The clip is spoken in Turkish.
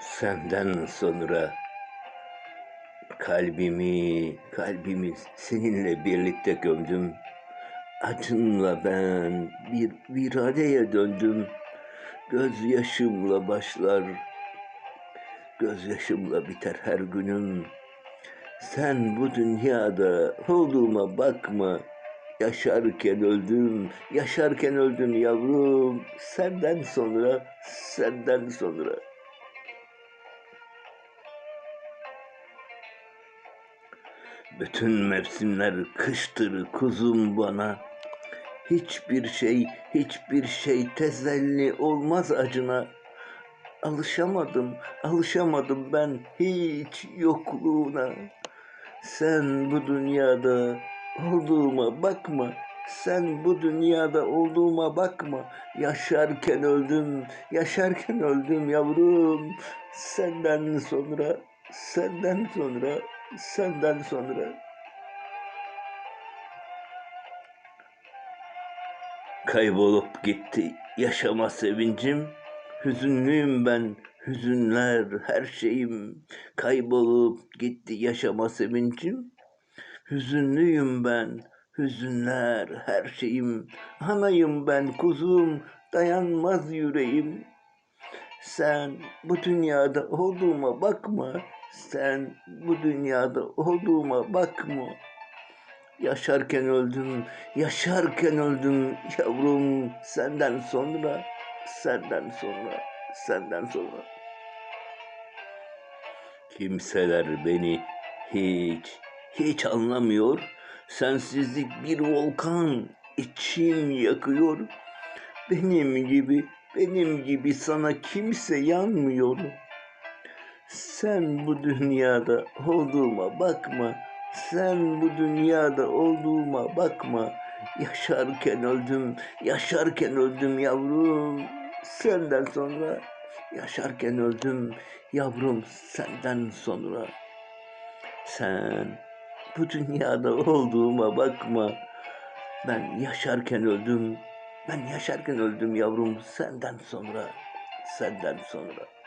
Senden sonra kalbimi, kalbimi seninle birlikte gömdüm. Acınla ben bir viraneye döndüm. Gözyaşımla başlar, gözyaşımla biter her günüm. Sen bu dünyada olduğuma bakma. Yaşarken öldüm, yaşarken öldüm yavrum. Senden sonra, senden sonra. Bütün mevsimler kıştır kuzum bana. Hiçbir şey, hiçbir şey tezelli olmaz acına. Alışamadım, alışamadım ben hiç yokluğuna. Sen bu dünyada olduğuma bakma. Sen bu dünyada olduğuma bakma. Yaşarken öldüm, yaşarken öldüm yavrum. Senden sonra, senden sonra, senden sonra. Kaybolup gitti yaşama sevincim. Hüzünlüyüm ben, hüzünler her şeyim. Kaybolup gitti yaşama sevincim. Hüzünlüyüm ben, hüzünler her şeyim. Anayım ben kuzum, dayanmaz yüreğim. Sen bu dünyada olduğuma bakma. Sen bu dünyada olduğuma bakma. Yaşarken öldüm, yaşarken öldüm yavrum senden sonra, senden sonra, senden sonra. Kimseler beni hiç, hiç anlamıyor. Sensizlik bir volkan içim yakıyor. Benim gibi, benim gibi sana kimse yanmıyor. Sen bu dünyada olduğuma bakma. Sen bu dünyada olduğuma bakma. Yaşarken öldüm, yaşarken öldüm yavrum. Senden sonra yaşarken öldüm yavrum senden sonra. Sen bu dünyada olduğuma bakma. Ben yaşarken öldüm. Ben yaşarken öldüm yavrum senden sonra. Senden sonra.